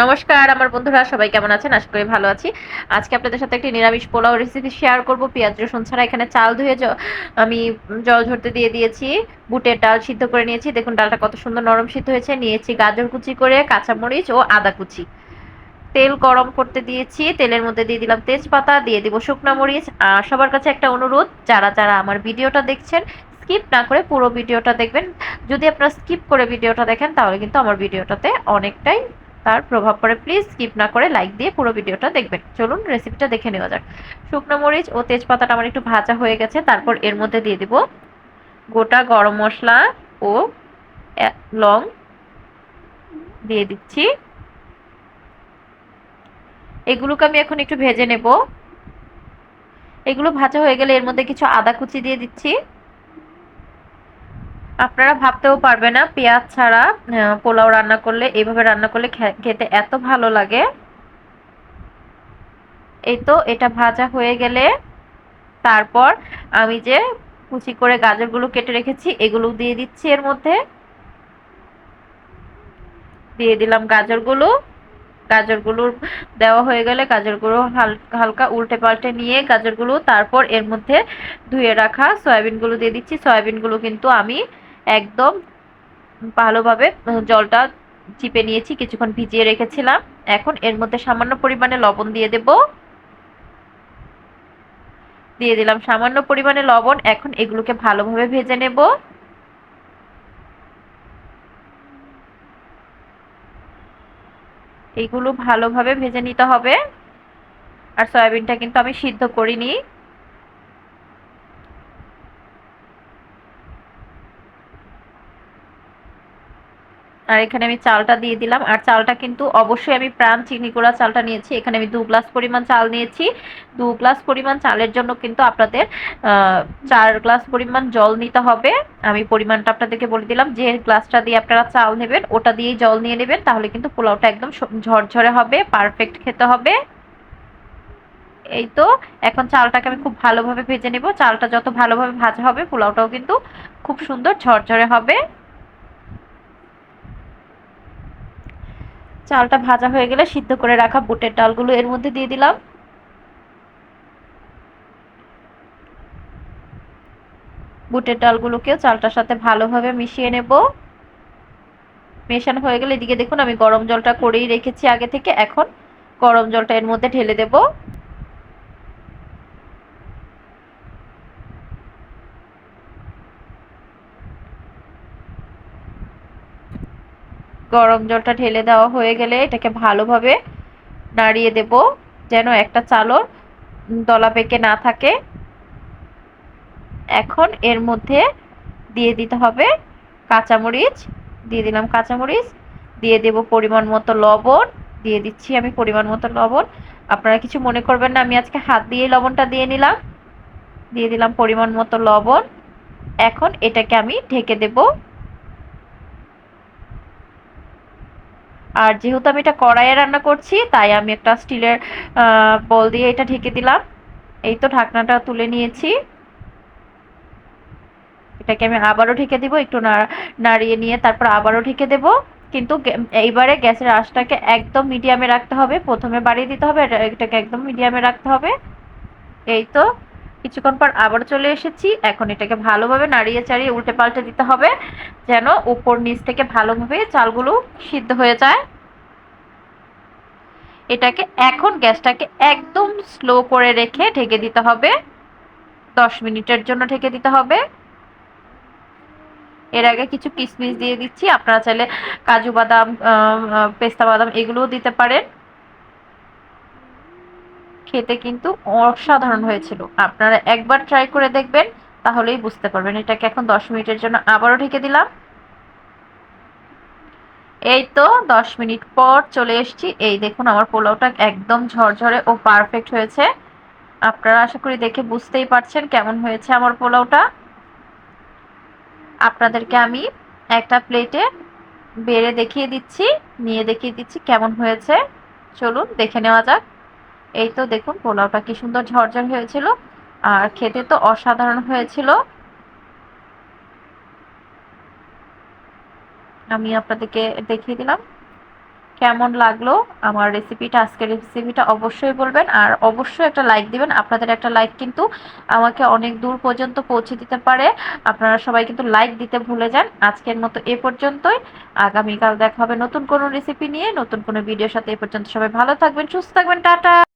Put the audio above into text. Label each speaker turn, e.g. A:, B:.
A: নমস্কার, আমার বন্ধুরা, সবাই কেমন আছেন? আশা করি ভালো আছি। আজকে আপনাদের সাথে একটি নিরামিষ পোলাও রেসিপি শেয়ার করব। পেঁয়াজ, রসুন ছাড়া এখানে চাল ধুয়ে আমি জল ঝরতে দিয়ে দিয়েছি। বুটের ডাল সিদ্ধ করে নিয়েছি। দেখুন, ডালটা কত সুন্দর নরম সিদ্ধ হয়েছে। নিয়েছি গাজর কুচি করে, কাঁচামরিচ ও আদা কুচি। তেল গরম করতে দিয়েছি। তেলের মধ্যে দিয়ে দিলাম তেজপাতা, দিয়ে দিব শুকনো মরিচ। আর সবার কাছে একটা অনুরোধ, যারা যারা আমার ভিডিওটা দেখছেন স্কিপ না করে পুরো ভিডিওটা দেখবেন। যদি আপনারা স্কিপ করে ভিডিওটা দেখেন, তাহলে কিন্তু আমার ভিডিওটাতে অনেকটাই তার প্রভাব পড়ে। প্লিজ স্কিপ না করে লাইক দিয়ে পুরো ভিডিওটা দেখবেন। চলুন রেসিপিটা দেখে নেওয়া যাক। শুকনো মরিচ ও তেজপাতাটা আমার একটু ভাজা হয়ে গেছে, তারপর এর মধ্যে দিয়ে দিব গোটা গরম মশলা ও লং দিয়ে দিচ্ছি। এগুলোকে আমি এখন একটু ভেজে নেব। এগুলো ভাজা হয়ে গেলে এর মধ্যে কিছু আদা কুচি দিয়ে দিচ্ছি। আপনারা ভাবতেও পারবে না, পেঁয়াজ ছাড়া পোলাও রান্না করলে এইভাবে রান্না করলে খেতে এত ভালো লাগে। এই তো এটা ভাজা হয়ে গেলে, তারপর আমি যে কুচি করে গাজরগুলো কেটে রেখেছি, এগুলো দিয়ে দিচ্ছি এর মধ্যে। দিয়ে দিলাম গাজরগুলো। গাজরগুলো দেওয়া হয়ে গেলে গাজরগুলো হালকা উল্টে পাল্টে নিয়ে গাজরগুলো, তারপর এর মধ্যে ধুয়ে রাখা সয়াবিনগুলো দিয়ে দিচ্ছি। সয়াবিনগুলো কিন্তু আমি একদম ভালোভাবে জলটা চিপে নিয়েছি, কিছুক্ষণ ভিজিয়ে রেখেছিলাম। এখন এর মধ্যে সামান্য পরিমাণে লবণ দিয়ে দেব। দিয়ে দিলাম সামান্য পরিমাণে লবণ, এখন এগুলোকে ভালোভাবে ভেজে নেব। এগুলো ভালোভাবে ভেজে নিতে হবে। আর সয়াবিনটা কিন্তু আমি সিদ্ধ করিনি। আর এখানে আমি চালটা দিয়ে দিলাম। আর চালটা কিন্তু অবশ্যই আমি প্রাণ চিনি গুঁড়া চালটা নিয়েছি। এখানে আমি দু গ্লাস পরিমাণ চাল নিয়েছি। দু গ্লাস পরিমাণ চালের জন্য কিন্তু আপনাদের চার গ্লাস পরিমাণ জল নিতে হবে। আমি পরিমাণটা আপনাদেরকে বলে দিলাম। যে গ্লাসটা দিয়ে আপনারা চাল নেবেন, ওটা দিয়েই জল নিয়ে নেবেন। তাহলে কিন্তু পোলাওটা একদম ঝরঝরে হবে পারফেক্ট খেতে হবে। এই তো, এখন চালটাকে আমি খুব ভালোভাবে ভেজে নেব। চালটা যত ভালোভাবে ভাজা হবে, পোলাওটাও কিন্তু খুব সুন্দর ঝরঝরে হবে। চালটা ভাজা হয়ে গেলে সিদ্ধ করে রাখা বুটের ডালগুলো এর মধ্যে দিয়ে দিলাম। বুটের ডালগুলোকেও চালটার সাথে ভালোভাবে মিশিয়ে নেব। মেশানো হয়ে গেলে এদিকে দেখুন আমি গরম জলটা করেই রেখেছি আগে থেকে। এখন গরম জলটা এর মধ্যে ঢেলে দেব। গরম জলটা ঢেলে দেওয়া হয়ে গেলে এটাকে ভালোভাবে নাড়িয়ে দেব, যেন একটা চালর দলা পেকে না থাকে। এখন এর মধ্যে দিয়ে দিতে হবে কাঁচামরিচ, দিয়ে দিলাম কাঁচামরিচ, দিয়ে দেব পরিমাণ মতো লবণ, দিয়ে দিচ্ছি আমি পরিমাণ মতো লবণ। আপনারা কিছু মনে করবেন না, আমি আজকে হাত দিয়ে লবণটা দিয়ে নিলাম। দিয়ে দিলাম পরিমাণ মতো লবণ। এখন এটাকে আমি ঢেকে দেব। আর যেহেতু আমি এটা কড়াইয়ে রান্না করছি, তাই আমি একটা স্টিলের বল দিয়ে এটা ঢেকে দিলাম। এই তো ঢাকনাটা তুলে নিয়েছি। এটাকে আমি আবারও ঢেকে দিব, একটু নাড়িয়ে নিয়ে তারপর আবারও ঢেকে দেবো। কিন্তু এইবারে গ্যাসের আঁচটাকে একদম মিডিয়ামে রাখতে হবে। প্রথমে বাড়িয়ে দিতে হবে এটাকে একদম মিডিয়ামে রাখতে হবে। এই তো। কিছুক্ষণ পর আবার চলে এসেছি। এখন এটাকে ভালোভাবে নাড়িয়ে চাড়িয়ে উল্টে পাল্টে দিতে হবে, যেন উপর নিচ থেকে ভালোভাবে চালগুলো সিদ্ধ হয়ে যায়। এটাকে এখন গ্যাসটাকে একদম স্লো করে রেখে ঢেকে দিতে হবে। দশ মিনিটের জন্য ঢেকে দিতে হবে। এর আগে কিছু কিশমিশ দিয়ে দিচ্ছি, আপনারা চাইলে কাজু বাদাম পেস্তা বাদাম এগুলোও দিতে পারেন। খেতে কিন্তু অসাধারণ হয়েছিল। আপনারা একবার ট্রাই করে দেখবেন, তাহলেই বুঝতে পারবেন। এটাকে এখন দশ মিনিটের জন্য আবারও ঢেকে দিলাম। এই তো দশ মিনিট পর চলে এসেছি। এই দেখুন, আমার পোলাওটা একদম ঝরঝরে ও পারফেক্ট হয়েছে। আপনারা আশা করি দেখে বুঝতেই পারছেন কেমন হয়েছে আমার পোলাওটা। আপনাদেরকে আমি একটা প্লেটে বেড়ে দেখিয়ে দিচ্ছি, নিয়ে দেখিয়ে দিচ্ছি কেমন হয়েছে। চলুন, দেখে নেওয়া যাক। এই তো দেখুন, পোলাওটা কি সুন্দর ঝরঝর হয়েছিল, আর খেতে তো অসাধারণ হয়েছিল। আমি আপনাদেরকে দেখিয়ে দিলাম কেমন লাগল আমার রেসিপিটা আজকের রেসিপিটা অবশ্যই বলবেন, আর অবশ্যই একটা লাইক দিবেন। আপনাদের একটা লাইক কিন্তু আমাকে অনেক দূর পর্যন্ত পৌঁছে দিতে পারে। আপনারা সবাই কিন্তু লাইক দিতে ভুলে যান। আজকের মতো এ পর্যন্তই। আগামীকাল দেখা হবে নতুন কোনো রেসিপি নিয়ে, নতুন কোনো ভিডিওর সাথে। এ পর্যন্ত সবাই ভালো থাকবেন, সুস্থ থাকবেন, টাটা!